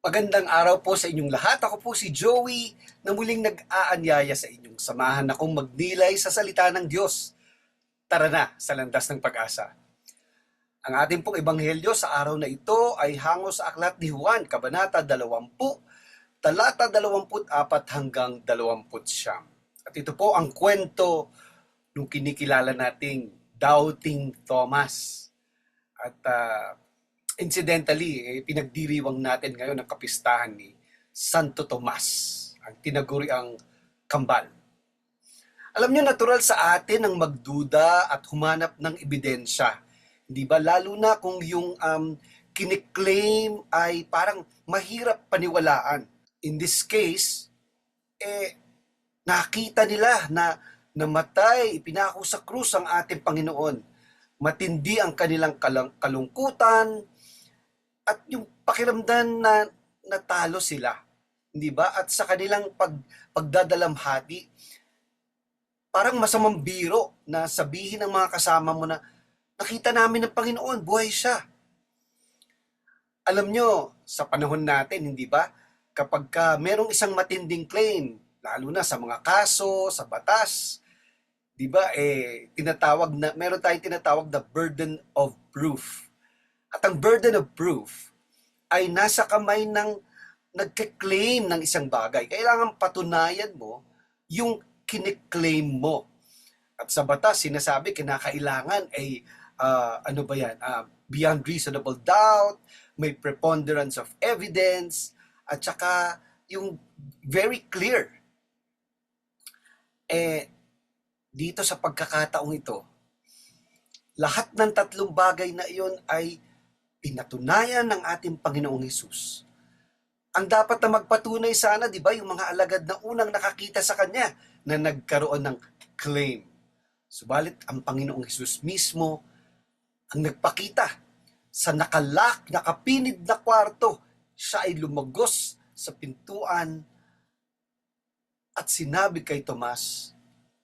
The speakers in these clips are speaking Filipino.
Magandang araw po sa inyong lahat. Ako po si Joey na muling nag-aanyaya sa inyong samahan akong magnilay sa salita ng Diyos. Tara na sa landas ng pag-asa. Ang ating pong ebanghelyo sa araw na ito ay hango sa aklat ni Juan, Kabanata 20, talata 24 hanggang 29. At ito po ang kwento nung kinikilala nating Doubting Thomas. At ah, incidentally, eh, pinagdiriwang natin ngayon ang kapistahan ni Santo Tomas, ang tinaguri ang kambal. Alam niyo, natural sa atin ang magduda at humanap ng ebidensya. Di ba? Lalo na kung yung um, kiniklaim ay parang mahirap paniwalaan. In this case, eh, nakita nila na namatay, ipinako sa krus ang ating Panginoon. Matindi ang kanilang kalungkutan, at yung pakiramdam na natalo sila, 'di ba? At sa kanilang pag pagdadalamhati, parang masamang biro na sabihin ng mga kasama mo na nakita namin ng Panginoon, buhay siya. Alam nyo, sa panahon natin, hindi ba? Kapag ka merong isang matinding claim, lalo na sa mga kaso, sa batas, di ba, eh, tinatawag na, meron tayong tinatawag na burden of proof. At ang burden of proof ay nasa kamay ng nagke-claim ng isang bagay. Kailangan patunayan mo yung kiniklaim mo. At sa batas, sinasabi, kinakailangan ay, ah, ano ba yan, Ah, beyond reasonable doubt, may preponderance of evidence, at saka yung very clear. Eh, dito sa pagkakataong ito, lahat ng tatlong bagay na iyon ay pinatunayan ng ating Panginoong Hesus. Ang dapat na magpatunay sana, di ba, yung mga alagad na unang nakakita sa Kanya na nagkaroon ng claim. Subalit, ang Panginoong Hesus mismo ang nagpakita sa nakalak, nakapinid na kwarto. Siya ay lumagos sa pintuan at sinabi kay Tomas,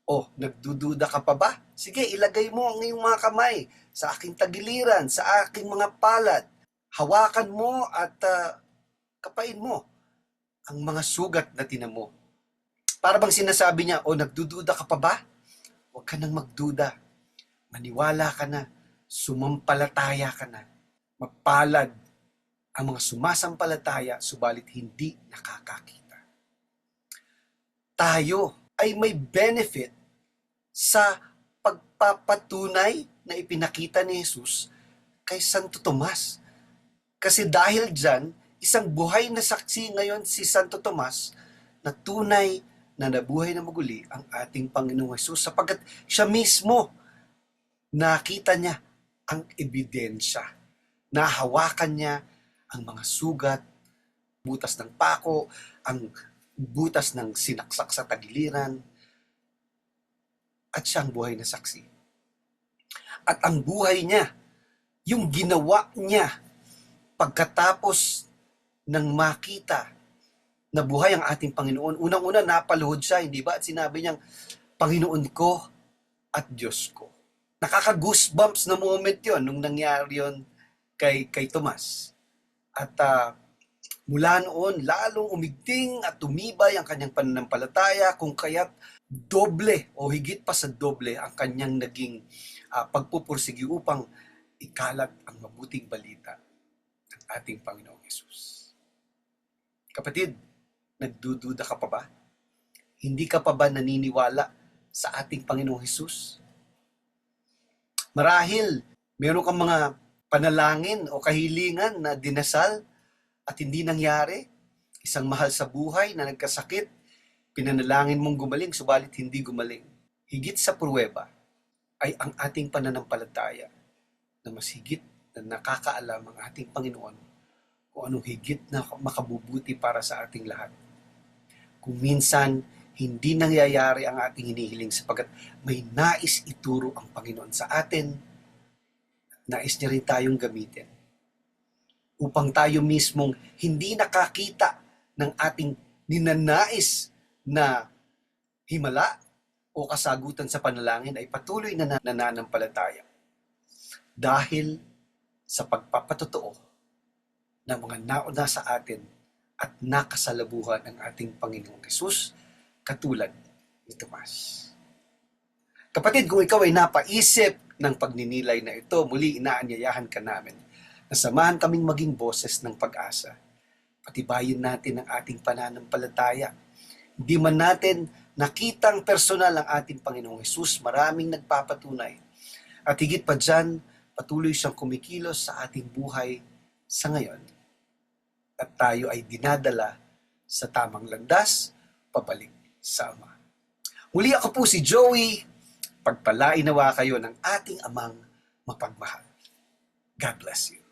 Oh, nagdududa ka pa ba? Sige, ilagay mo ang iyong mga kamay sa aking tagiliran, sa aking mga palad. Hawakan mo at ah, kapain mo ang mga sugat na tinan mo. Para bang sinasabi niya, o nagdududa ka pa ba? Huwag ka nang magduda. Maniwala ka na. Sumampalataya ka na. Mapalad ang mga sumasampalataya, subalit hindi nakakakita. Tayo ay may benefit sa pagpapatunay na ipinakita ni Jesus kay Santo Tomas. Kasi dahil dyan, isang buhay na saksi ngayon si Santo Tomas na tunay na nabuhay na maguli ang ating Panginoong Jesus sapagkat siya mismo nakita niya ang ebidensya. Nahawakan niya ang mga sugat, butas ng pako, ang butas ng sinaksak sa tagiliran, at siyang buhay na saksi. At ang buhay niya, yung ginawa niya pagkatapos ng makita na buhay ang ating Panginoon. Unang-una, napaluhod siya, hindi ba? At sinabi niyang, Panginoon ko at Diyos ko. Nakaka-goosebumps na moment yon nung nangyari yon kay, kay Tomas. At ah, mula noon, lalong umigting at tumibay ang kanyang pananampalataya kung kaya't doble o higit pa sa doble ang kanyang naging ah, pagpupursigi upang ikalat ang mabuting balita ng ating Panginoong Yesus. Kapatid, nagdududa ka pa ba? Hindi ka pa ba naniniwala sa ating Panginoong Hesus? Marahil, meron kang mga panalangin o kahilingan na dinasal at hindi nangyari. Isang mahal sa buhay na nagkasakit, pinanalangin mong gumaling, subalit hindi gumaling. Higit sa pruweba ay ang ating pananampalataya na mas higit na nakakaalam ang ating Panginoon kung anong higit na makabubuti para sa ating lahat. Kung minsan, hindi nangyayari ang ating hinihiling sapagkat may nais ituro ang Panginoon sa atin, nais niya rin tayong gamitin upang tayo mismong hindi nakakita ng ating ninanais na himala o kasagutan sa panalangin ay patuloy na nananampalataya. Dahil sa pagpapatotoo ng mga nauna sa atin at nakasalabuhan ang ating Panginoong Yesus katulad ni Tomas. Kapatid, kung ikaw ay napaisip ng pagninilay na ito, muli inaanyayahan ka namin na samahan kaming maging boses ng pag-asa. Patibayin natin ang ating pananampalataya. Hindi man natin nakitang personal ang ating Panginoong Yesus, maraming nagpapatunay. At higit pa dyan, patuloy siyang kumikilos sa ating buhay sa ngayon. At tayo ay dinadala sa tamang landas, pabalik sa Ama. Muli ako po si Joey. Pagpalainawa kayo ng ating amang mapagmahal. God bless you.